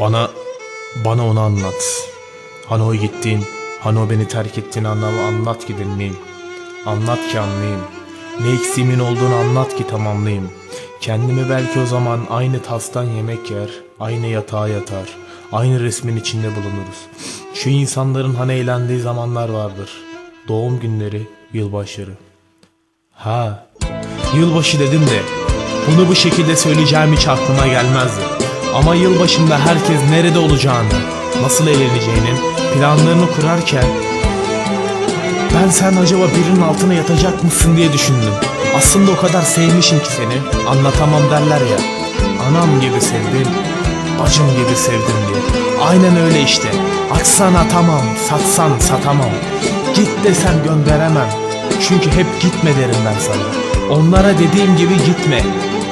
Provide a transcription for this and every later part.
Bana, bana onu anlat. Hani o gittiğin, hani o beni terk ettiğin anlamı anlat ki dinleyeyim. Anlat ki anlayayım. Ne eksiğimin olduğunu anlat ki tamamlayayım. Kendimi belki o zaman aynı tastan yemek yer, aynı yatağa yatar, aynı resmin içinde bulunuruz. Şu insanların hani eğlendiği zamanlar vardır. Doğum günleri, yılbaşları. Ha, yılbaşı dedim de bunu bu şekilde söyleyeceğim hiç aklıma gelmezdi. Ama yılbaşında herkes nerede olacağını, nasıl eğleneceğinin planlarını kurarken ben sen acaba birinin altına yatacak mısın diye düşündüm. Aslında o kadar sevmişim ki seni, anlatamam derler ya. Anam gibi sevdim, bacım gibi sevdim diye. Aynen öyle işte. Açsan atamam, satsan satamam. Git desem gönderemem. Çünkü hep gitme derim ben sana. Onlara dediğim gibi gitme.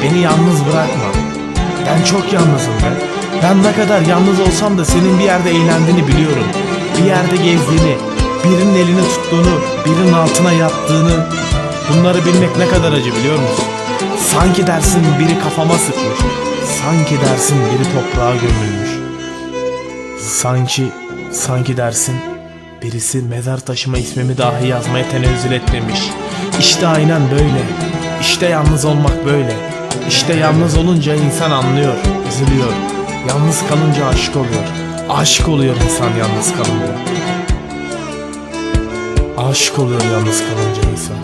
Beni yalnız bırakma. Ben çok yalnızım ben. Ben ne kadar yalnız olsam da senin bir yerde eğlendiğini biliyorum. Bir yerde gezdiğini, birinin elini tuttuğunu, birinin altına yattığını. Bunları bilmek ne kadar acı biliyor musun? Sanki dersin biri kafama sıkmış. Sanki dersin biri toprağa gömülmüş. Sanki, sanki dersin birisi mezar taşıma ismimi dahi yazmaya tenezzül etmemiş. İşte aynen böyle. İşte yalnız olmak böyle. İşte yalnız olunca insan anlıyor, üzülüyor. Yalnız kalınca aşık oluyor. Aşık oluyor insan yalnız kalınca. Aşık oluyor yalnız kalınca insan.